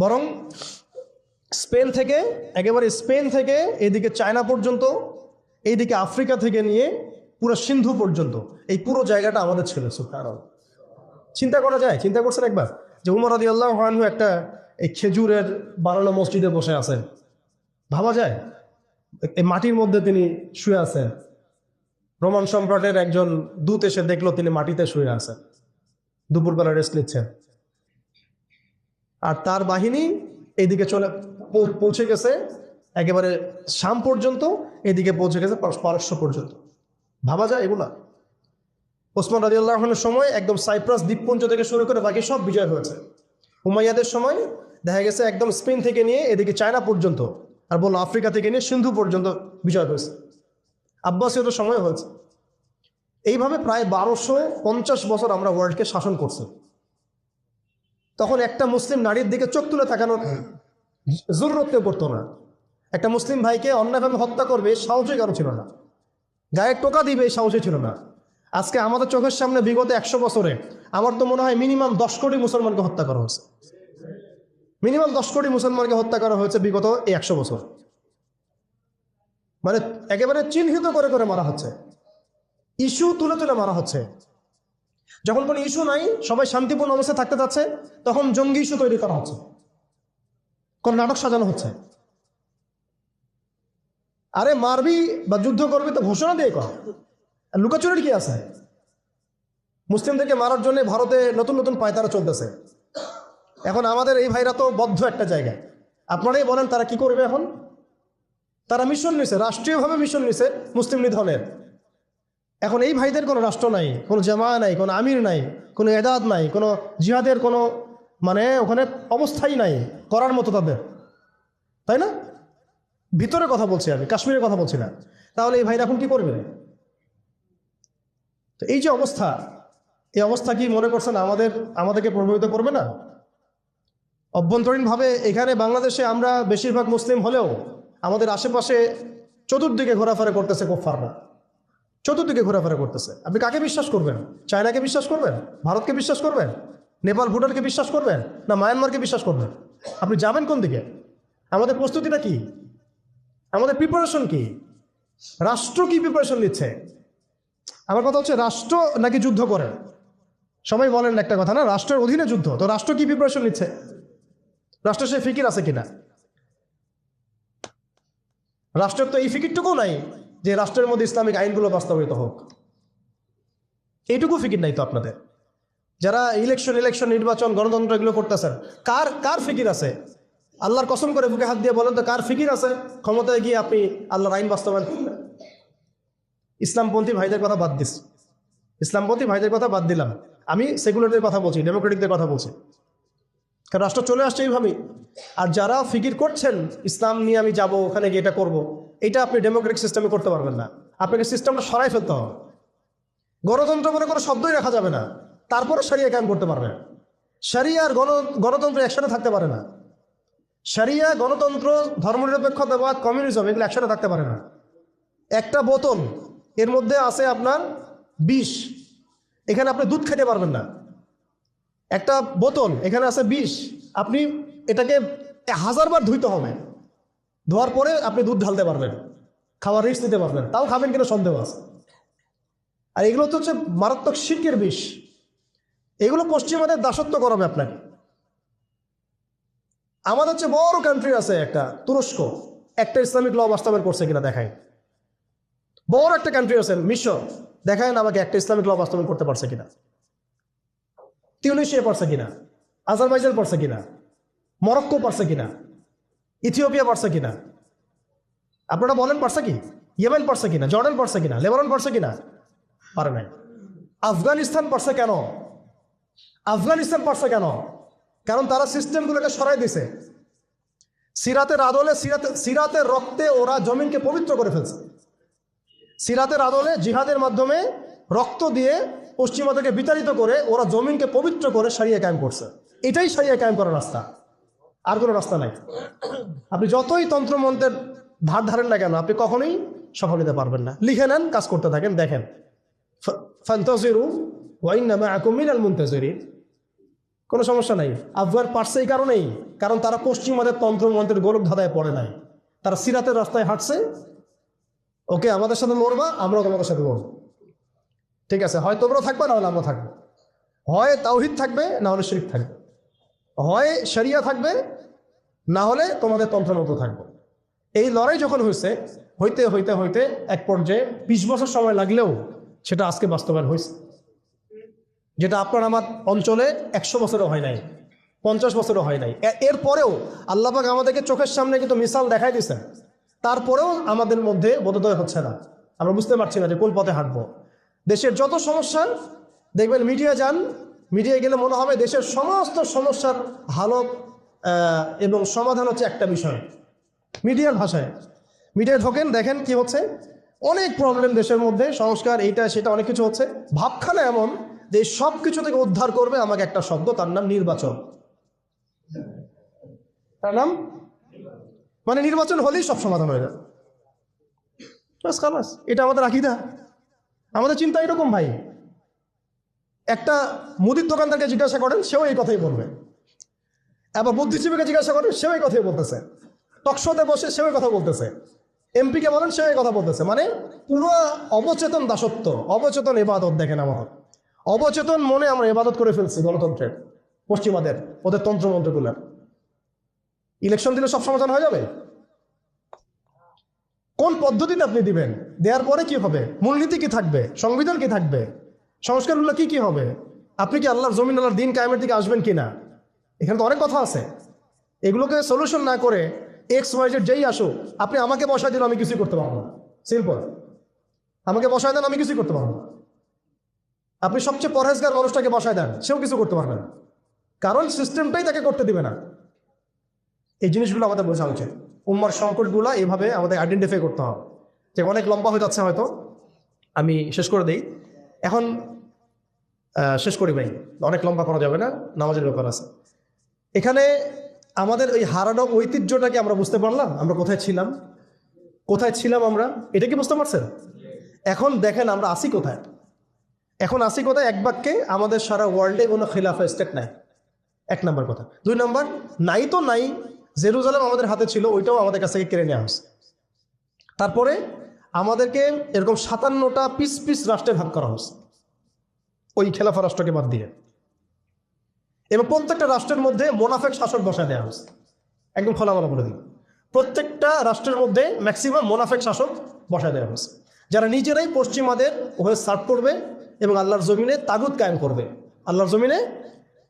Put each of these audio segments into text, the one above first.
বরং স্পেন থেকে, একেবারে স্পেন থেকে এদিকে চায়না পর্যন্ত, এইদিকে আফ্রিকা থেকে নিয়ে পুরো সিন্ধু পর্যন্ত, এই পুরো জায়গাটা আমাদের ছিল সুফার চিন্তা করা যায়, চিন্তা করছেন একবার? যে উমর আদি আল্লাহ হানহু একটা এই খেজুরের বানানো মসজিদে বসে আছেন। ভাবা যায়? এই মাটির মধ্যে তিনি শুয়ে আছেন। রোমান সম্রাটের একজন দূত এসে দেখল তিনি মাটিতে শুয়ে আছেন। দুপুরবেলা রেস্ট নিচ্ছেন। আর তার বাহিনী এইদিকে চলে পৌঁছে গেছে একেবারে শাম পর্যন্ত, এদিকে পৌঁছে গেছে পারস- পারস্য পর্যন্ত। ভাবা যায় এগুলা? ওসমান রাজি আল্লাহনের সময় একদম সাইপ্রাস দ্বীপপুঞ্জ থেকে শুরু করে বাকি সব বিজয় হয়েছে। হুমাইয়াদের সময় দেখা গেছে একদম স্পেন থেকে নিয়ে এদিকে চায়না পর্যন্ত আর বলল আফ্রিকা থেকে নিয়ে সিন্ধু পর্যন্ত বিজয় হয়েছে। আব্বাসীয়দের সময় হয়েছে। এইভাবে প্রায় বারোশো পঞ্চাশ বছর আমরা ওয়ার্ল্ডকে শাসন করছি। তখন একটা মুসলিম নারীর দিকে চোখ তুলে তাকানোর জরুরত কেউ করতো না। একটা মুসলিম ভাইকে অন্যায়ভাবে হত্যা করবে সাহসই কারও ছিল না। গায়ে টোকা দিবে সাহসই ছিল না। আজকে আমাদের চোখের সামনে বিগত একশো বছরে আমার তো মনে হয় মিনিমাম দশ কোটি মুসলমানকে হত্যা করা হয়েছে। মিনিমাম দশ কোটি মুসলমানকে হত্যা করা হয়েছে বিগত এই একশো বছর। মানে একেবারে চিহ্নিত করে করে মারা হচ্ছে। ইস্যু তুলে তুলে মারা হচ্ছে। যখন কোনো ইস্যু নাই, সবাই শান্তিপূর্ণ অবস্থায় থাকতে যাচ্ছে, তখন জঙ্গি ইস্যু তৈরি করা হচ্ছে। কোন নাটক সাজানো হচ্ছে। আরে মারবি বা যুদ্ধ করবি তো ঘোষণা দিয়ে কর। লুকাচুরির কি আছে? মুসলিমদেরকে মারার জন্য ভারতে নতুন নতুন পায়তারা চলতেছে। এখন আমাদের এই ভাইরা তো বদ্ধ একটা জায়গায় আপনারাই বলেন তারা কি করবে এখন? তারা মিশন নিছে, রাষ্ট্রীয়ভাবে মিশন নিছে মুসলিম নিধনের এখন এই ভাইদের কোনো রাষ্ট্র নাই, কোনো জামা নাই, কোনো আমির নাই, কোনো এদাদ নাই, কোনো জিহাদের কোনো মানে ওখানে অবস্থাই নাই করার মতো তাদের। তাই না? ভিতরে কথা বলছি আমি কাশ্মীরের কথা বলছি না। তাহলে এই ভাইরা এখন কি করবে? তো এই যে অবস্থা, এই অবস্থা কি মনে করছেন আমাদের, আমাদেরকে প্রভাবিত করবে না? অভ্যন্তরীণভাবে এখানে বাংলাদেশে আমরা বেশিরভাগ মুসলিম হলেও আমাদের আশেপাশে চতুর্দিকে ঘোরাফেরা করতেছে কোফাররা চতুর্দিকে ঘোরাফেরা করতেছে। আপনি কাকে বিশ্বাস করবেন? চায়নাকে বিশ্বাস করবেন? ভারতকে বিশ্বাস করবেন? নেপাল ভুটানকে বিশ্বাস করবেন? না মায়ানমারকে বিশ্বাস করবেন? আপনি যাবেন কোন দিকে? আমাদের প্রস্তুতিটা কি? আমাদের প্রিপারেশন কি? রাষ্ট্র কি প্রিপারেশন নিচ্ছে? আমার কথা হচ্ছে রাষ্ট্র নাকি যুদ্ধ করে? সবাই বলেন একটা কথা, না? রাষ্ট্রের অধীনে যুদ্ধ, তো রাষ্ট্র কি প্রিপারেশন নিচ্ছে? রাষ্ট্র সে ফিকির আছে কিনা? রাষ্ট্রের তো এই ফিকিরটুকু নাই। যে রাষ্ট্রের মধ্যে ইসলামিক আইনগুলো বাস্তবায়িত হোক। এইটুকু ফিকির নাই তো আপনাদের। যারা ইলেকশন ইলেকশন নির্বাচন, গণতন্ত্র এগুলো করতেছেন, কার কার ফিকির আছে? আল্লাহর কসম করে বুকে হাত দিয়ে বলেন তো, কার ফিকির আছে? ক্ষমতায় গিয়ে আপনি আল্লাহর আইন বাস্তবায়ন করবেন ইসলামপন্থী ভাইদের কথা বাদ দিস। ইসলামপন্থী ভাইদের কথা বাদ দিলাম। আমি সেকুলারদের কথা বলছি, ডেমোক্রেটিকদের কথা বলছি। কারণ রাষ্ট্র চলে আসছে এইভাবেই। আর যারা ফিকির করছেন, ইসলাম নিয়ে আমি যাব, ওখানে গিয়ে এটা করব, এটা আপনি ডেমোক্রেটিক সিস্টেমে করতে পারবেন না। আপনাকে সিস্টেমটা সরাই ফেলতে হবে। গণতন্ত্র বলে কোনো শব্দই রাখা যাবে না। তারপরে সারিয়া কায়েম করতে পারবেন সারিয়া আর গণ, গণতন্ত্র একসাথে থাকতে পারে না। সারিয়া গণতন্ত্র ধর্মনিরপেক্ষতাবাদ কমিউনিজম এগুলো একসাথে থাকতে পারে না। একটা বোতল, এর মধ্যে আছে আপনার বিষ। এখানে আপনি দুধ খেতে পারবেন না। একটা বোতল, এখানে আছে বিষ। আপনি এটাকে হাজারবার ধুইতে হবে। ধোয়ার পরে আপনি দুধ ঢালতে পারবেন। খাওয়ার রিস্ক নিতে পারবেন। তাও খাবেন কিনা সন্দেহ আছে। আর এগুলো তো হচ্ছে মারাত্মক শিল্পের বিষ। এগুলো পশ্চিমাদের দাসত্ব করাবে আপনাকে। আমাদের হচ্ছে বড় কান্ট্রি আছে একটা, তুরস্ক। একটা ইসলামিক ল বাস্তবায়ন করছে কিনা দেখায় বড় একটা কান্ট্রি আছে, মিশর। দেখায় আমাকে একটা ইসলামিক ল বাস্তবায়ন করতে পারছে কিনা। তিউনিশিয়া পড়ছে কিনা? আজারবাইজান পড়ছে কিনা? মরক্কো পারছে কিনা? ইথিওপিয়া পারছে কিনা? আপনারা বলেন পারছে কি? ইয়েমেন পারছে কিনা? জর্ডান পড়ছে কিনা? লেবানন পড়ছে কিনা? পারে নাই। আফগানিস্তান পারছে কেন? আফগানিস্তান পারছে কেন? কারণ তারা সিস্টেমগুলোকে সরাই দিছে। সিরাতের আদলে সিরাতে, সিরাতের রক্তে ওরা জমিনকে পবিত্র করে ফেলছে। সিরাতের আদলে জিহাদের মাধ্যমে রক্ত দিয়ে পশ্চিমাদেরকে বিতাড়িত করে ওরা জমিনকে পবিত্র করে সারিয়ে কায়েম করছে। এটাই সারিয়ে কায়েম করার রাস্তা। আর কোনো রাস্তা নাই। আপনি যতই তন্ত্রমন্ত্রের ধার ধারেন না কেন, আপনি কখনোই সফল নিতে পারবেন না। লিখে নেন, কাজ করতে থাকেন, দেখেন। ফান্তজিরু ওয়াইন নামে আকুমিন আল কোনো সমস্যা নাই। আফগান পারছে এই কারণেই, কারণ তারা পশ্চিমাদের তন্ত্র মন্ত্রের গোলক ধাঁধায় পড়ে নাই। তারা সিরাতের রাস্তায় হাঁটছে। ওকে, আমাদের সাথে লড়বা, আমরাও তোমাদের সাথে লড়বো। ঠিক আছে, হয় তোমরাও থাকবে না হলে আমরা থাকব। হয় তাওহিদ থাকবে না হলে শরীফ থাকবে। হয় শরিয়া থাকবে না হলে তোমাদের তন্ত্রমন্ত্র থাকবে। এই লড়াই যখন হয়েছে, হইতে হইতে হইতে এক পর্যায়ে বিশ বছর সময় লাগলেও সেটা আজকে বাস্তবায়ন হয়েছে। যেটা আপনার আমার অঞ্চলে একশো বছরও হয় নাই, পঞ্চাশ বছরও হয় নাই। এরপরেও আল্লাপাক আমাদেরকে চোখের সামনে কিন্তু মিসাল দেখাই দিয়েছেন। তারপরেও আমাদের মধ্যে বোধোদয় হচ্ছে না। আমরা বুঝতে পারছি না যে কোন পথে হাঁটবো। দেশের যত সমস্যা, দেখবেন মিডিয়া যান, মিডিয়ায় গেলে মনে হবে দেশের সমস্ত সমস্যার হালত এবং সমাধান হচ্ছে একটা বিষয়, মিডিয়ার ভাষায়। মিডিয়ায় ঢোকেন, দেখেন কি হচ্ছে। অনেক প্রবলেম দেশের মধ্যে, সংস্কার, এইটা, সেটা, অনেক কিছু হচ্ছে। ভাবখানা এমন যে সব কিছু থেকে উদ্ধার করবে আমাকে একটা শব্দ, তার নাম নির্বাচন। তার নাম? মানে নির্বাচন হলেই সব সমাধান হয়ে খালাস, এটা আমাদের আকিদা। আমাদের চিন্তা এরকম ভাই। একটা মুদির দোকানদারকে জিজ্ঞাসা করেন, সেও এই কথাই বলবে। আবার বুদ্ধিজীবীকে জিজ্ঞাসা করেন, সেও এই কথাই বলতেছে। টকশোতে বসে সেও এই কথা বলতেছে। এমপিকে বলেন, সেও এই কথা বলতেছে। মানে পুরো অবচেতন দাসত্ব, অবচেতন এবাদত দেখেন আমার। অবচেতন মনে আমরা এবাদত করে ফেলছি গণতন্ত্রের, পশ্চিমাদের, ওদের তন্ত্রমন্ত্রগুলোর। ইলেকশন দিলে সব সমাধান হয়ে যাবে? কোন পদ্ধতিতে আপনি দিবেন? দেওয়ার পরে কি হবে? মূলনীতি কি থাকবে? সংবিধান কি থাকবে? সংস্কারগুলো কি কি হবে? আপনি কি আল্লাহর জমিন, আল্লাহর দিন কায়েমের দিকে আসবেন কি না এখানে তো অনেক কথা আছে। এগুলোকে সলিউশন না করে এক্স ওয়াই জেড যেই আসুক, আপনি আমাকে বসায় দিন আমি কিছুই করতে পারব না। সিম্পল আমাকে বসায় দেন, আমি কিছুই করতে পারব না। আপনি সবচেয়ে পরহেজগার মানুষটাকে বসায় দেন, সেও কিছু করতে পারবে না। কারণ সিস্টেমটাই তাকে করতে দিবে না। এই জিনিসগুলো আমাদের বোঝা উচিত। উম্মার সংকটগুলো এভাবে আমাদের আইডেন্টিফাই করতে হবে। যে অনেক লম্বা হয়ে যাচ্ছে হয়তো। আমি শেষ করে দিই। এখন শেষ করি ভাই। অনেক লম্বা করা যাবে না, নামাজের ব্যাপার আছে। এখানে আমাদের ওই হারানো ঐতিহ্যটাকে আমরা বুঝতে পারলাম, আমরা কোথায় ছিলাম কোথায় ছিলাম আমরা, এটা কি বুঝতে পারছেন? এখন দেখেন আমরা আসি কোথায়। এখন আসি কোথায়? এক বাক্যে আমাদের সারা ওয়ার্ল্ডে কোনো খিলাফা স্টেট নাই। এক নম্বর কথা। দুই নম্বর, নাই তো নাই জেরুজালেম আমাদের হাতে ছিল, ওইটাও আমাদের কাছ থেকে কেড়ে নেওয়া হয়েছে। তারপরে আমাদেরকে এরকম সাতান্নটা পিস পিস রাষ্ট্রে ভাগ করা হয়েছে, ওই খেলাফা রাষ্ট্রকে বাদ দিয়ে। এবং প্রত্যেকটা রাষ্ট্রের মধ্যে মোনাফেক শাসক বসায় দেওয়া হয়েছে। একদম খোলামেলা বলে দিই। প্রত্যেকটা রাষ্ট্রের মধ্যে ম্যাক্সিমাম মোনাফেক শাসক বসায় দেওয়া হয়েছে। যারা নিজেরাই পশ্চিমাদের হয়ে সার্ভ করবে এবং আল্লাহর জমিনে তাগুত কায়েম করবে, আল্লাহর জমিনে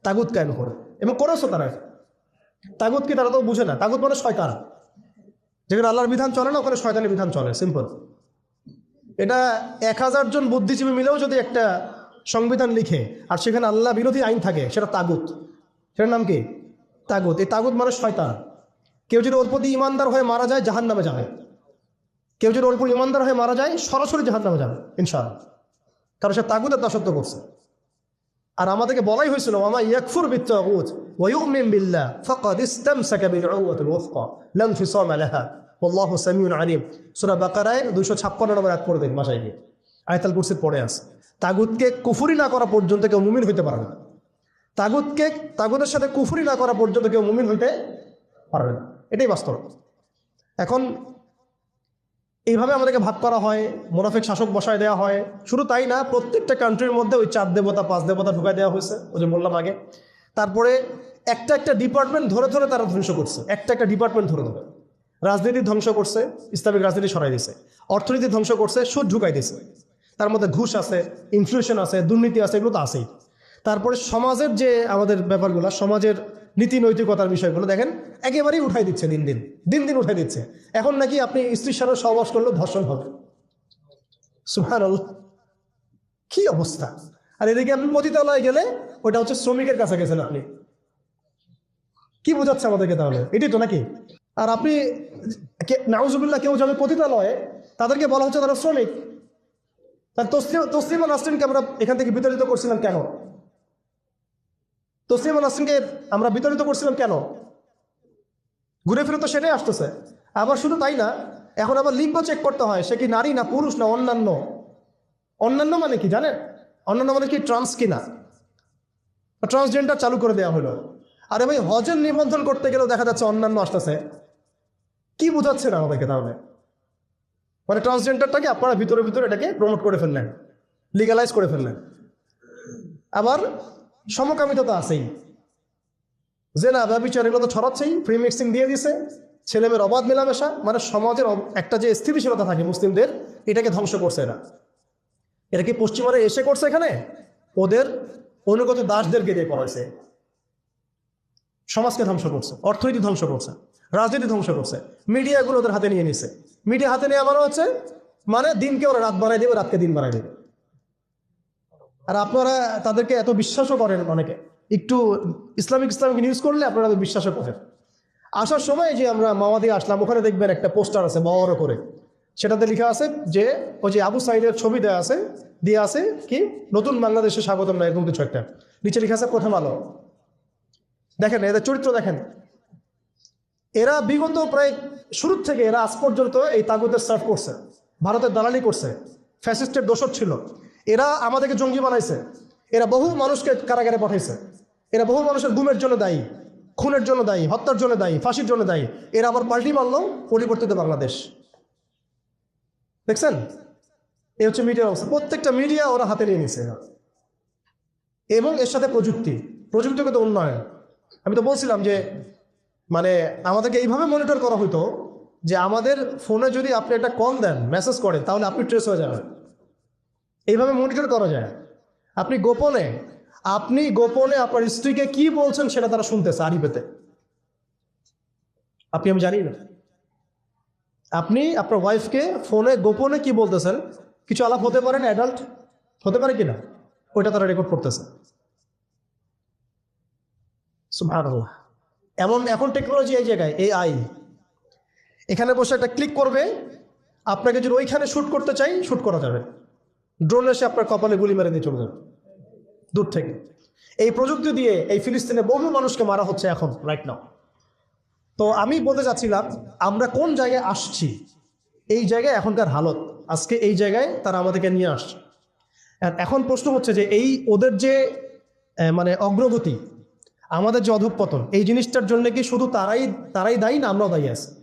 তাগুত কায়েম করবে। এবং করেছ তারা তাগুত কি তারা তো বুঝে না। তাগুত মানে শয়তান। যেখানে আল্লাহর বিধান চলে না, ওখানে শয়তানের বিধান চলে। সিম্পল এটা এক হাজার জন বুদ্ধিজীবী মিলেও যদি একটা সংবিধান লিখে, আর সেখানে আল্লাহ বিরোধী আইন থাকে, সেটা তাগুত। সেটার নাম কি? তাগুত। এই তাগুত মানে শয়তান। কেউ যদি ওর প্রতি ইমানদার হয়ে মারা যায় জাহান নামে যাবে। কেউ যদি ওর উপর ইমানদার হয়ে মারা যায়, সরাসরি জাহান নামে যাবে, ইনশাআল্লাহ। কারণ সে তাগুতের দাসত্ব করছে। আর আমাদেরকে বলাই হয়েছিল আমা ইয়াকফুর ওয়া বিল্লাহ ফাকাদ ইসতামসাকা বিল উরওয়াতিল ওয়াসকা লা ইনফিসামা লাহা ওয়াল্লাহু সামিউন আলিম সূরা বাকারায় 256 নম্বর আয়াত পড়ে দিন মাসায় গিয়ে। আয়াতুল কুরসির পড়ে আছে। তাগুতকে কুফরি না করা পর্যন্ত কেউ মুমিন হইতে পারবে না। তাগুতকে, তাগুতের সাথে কুফরি না করা পর্যন্ত কেউ মুমিন হইতে পারবে না। এটাই বাস্তব। এখন এইভাবে আমাদেরকে ভাগ করা হয়, মোনাফেক শাসক বসায় দেওয়া হয়। শুধু তাই না, প্রত্যেকটা কান্ট্রির মধ্যে ওই চার দেবতা, পাঁচ দেবতা ঢুকাই দেওয়া হয়েছে, ওই যে বললাম আগে। তারপরে একটা একটা ডিপার্টমেন্ট ধরে ধরে তারা ধ্বংস করছে। একটা একটা ডিপার্টমেন্ট ধরে ধরে। রাজনীতি ধ্বংস করছে, ইসলামিক রাজনীতি সরাই দিছে। অর্থনীতি ধ্বংস করছে, সুদ ঢুকাই দিছে। তার মধ্যে ঘুষ আছে ইনফ্লুশন আছে, দুর্নীতি আছে, এগুলো তো আছেই। তারপরে সমাজের যে আমাদের ব্যাপারগুলো, সমাজের নীতি নৈতিকতার বিষয়গুলো, দেখেন, একেবারেই উঠাই দিচ্ছে দিন দিন। দিন দিন উঠাই দিচ্ছে। এখন নাকি আপনি স্ত্রীর সাথে সহবাস করলেও ধর্ষণ হবে। সুহান কি অবস্থা? আর এদিকে আপনি পতিতালয়ে গেলে ওটা হচ্ছে শ্রমিকের কাছে গেছেন আপনি। কি বোঝাচ্ছে আমাদেরকে তাহলে? এটাই তো নাকি? আর আপনি নাউজুবিল্লাহ কেউ যাবে পতিতালয়ে, তাদেরকে বলা হচ্ছে তারা শ্রমিক। তার তসলিম, তসলিমা নাসরিনকে আমরা এখান থেকে বিতাড়িত করছিলাম কেন? তসলিমা নাসরিনকে আমরা বিতাড়িত করছিলাম কেন? ঘুরে ফিরে তো সেটাই আসতেছে। আবার শুধু তাই না, এখন আবার লিঙ্গ চেক করতে হয়, সে কি নারী না পুরুষ না অন্যান্য? অন্যান্য মানে কি জানেন? অন্যান্য মানে কি ট্রান্স কিনা? ট্রান্সজেন্ডার চালু করে দেওয়া হলো। আরে ভাই, হজের নিবন্ধন করতে গেলেও দেখা যাচ্ছে অন্যান্য আসতেছে। কি না আমাদেরকে তাহলে? মানে ট্রান্সজেন্ডারটাকে আপনারা ভিতরে ভিতরে এটাকে প্রমোট করে ফেললেন লিগালাইজ করে ফেললেন। আবার সমকামিতা তো আছেই। যে না, ব্যবচার, এগুলো তো ছড়াচ্ছেই ফ্রি মিক্সিং দিয়ে দিছে, ছেলেমেয়ের অবাধ মেলামেশা মানে সমাজের একটা যে স্থিতিশীলতা থাকে মুসলিমদের, এটাকে ধ্বংস করছে এরা। এটা কি পশ্চিমারা এসে করছে এখানে? ওদের অনুগত দাসদেরকে দিয়ে করাইছে। সমাজকে ধ্বংস করছে, অর্থনীতি ধ্বংস করছে, রাজনীতি ধ্বংস করছে মিডিয়াগুলো ওদের হাতে নিয়ে নিছে। মিডিয়া হাতে নেওয়া মানে হচ্ছে মানে দিনকে ওরা রাত বানাই দেবে, রাতকে দিন বানাই দেবে। আর আপনারা তাদেরকে এত বিশ্বাসও করেন অনেকে। একটু ইসলামিক ইসলামিক নিউজ করলে আপনারা বিশ্বাসও করেন। আসার সময় যে আমরা মাওয়াদি আসলাম, ওখানে দেখবেন একটা পোস্টার আছে বড় করে। সেটাতে লেখা আছে যে, ওই যে আবু সাইদের ছবি দেওয়া আছে, দিয়ে আছে কি, নতুন বাংলাদেশে স্বাগতম না এরকম কিছু একটা নিচে লেখা আছে, প্রথম আলো। দেখেন, এদের চরিত্র দেখেন। এরা বিগত প্রায় শুরুর থেকে এরা আজ পর্যন্ত এই তাগুদের সার্ভ করছে, ভারতের দালালি করছে ফ্যাসিস্টের দোষর ছিল। এরা আমাদেরকে জঙ্গি বানাইছে। এরা বহু মানুষকে কারাগারে পাঠাইছে। এরা বহু মানুষের গুমের জন্য দায়ী, খুনের জন্য দায়ী, হত্যার জন্য দায়ী, ফাঁসির জন্য দায়ী। এরা আবার পাল্টি মারল পরিবর্তিত বাংলাদেশ। দেখছেন? এই হচ্ছে মিডিয়ার অবস্থা। প্রত্যেকটা মিডিয়া ওরা হাতে নিয়ে নিছে এবং এর সাথে প্রযুক্তি। প্রযুক্তিগত উন্নয়ন। আমি তো বলছিলাম যে মানে আমাদেরকে এইভাবে মনিটর করা হতো যে আমাদের ফোনে যদি আপনি একটা কল দেন মেসেজ করেন তাহলে আপনি ট্রেস হয়ে যাবেন। এইভাবে মনিটর করা যায়। আপনি গোপনে আপনি গোপনে আপনার স্ত্রীকে কি বলছেন সেটা তারা শুনতেছে আরিপেতে আপনি আমি জানি না। আপনি আপনার ওয়াইফকে ফোনে গোপনে কি বলতেছেন? কিছু আলাপ হতে পারে না অ্যাডাল্ট হতে পারে কি না ওইটা তারা রেকর্ড করতেছে। সুবহানাল্লাহ। এমন, এখন টেকনোলজি এই জায়গায় এই আই এখানে বসে একটা ক্লিক করবে, আপনাকে যদি ওইখানে শ্যুট করতে চাই শ্যুট করা যাবে। ড্রোন এসে আপনার কপালে গুলি মেরে দিয়ে চলে যাবে। দূর থেকে। এই প্রযুক্তি দিয়ে এই ফিলিস্তিনে বহু মানুষকে মারা হচ্ছে এখন রাইট নাও তো আমি বলতে চাচ্ছিলাম, আমরা কোন জায়গায় আসছি? এই জায়গায় এখনকার হালত। আজকে এই জায়গায় তারা আমাদেরকে নিয়ে আসছে। এখন প্রশ্ন হচ্ছে যে এই ওদের যে মানে অগ্রগতি আমাদের যে অধঃপতন, এই জিনিসটার জন্য কি শুধু তারাই তারাই দায়ী না আমরাও দায়ী আছি?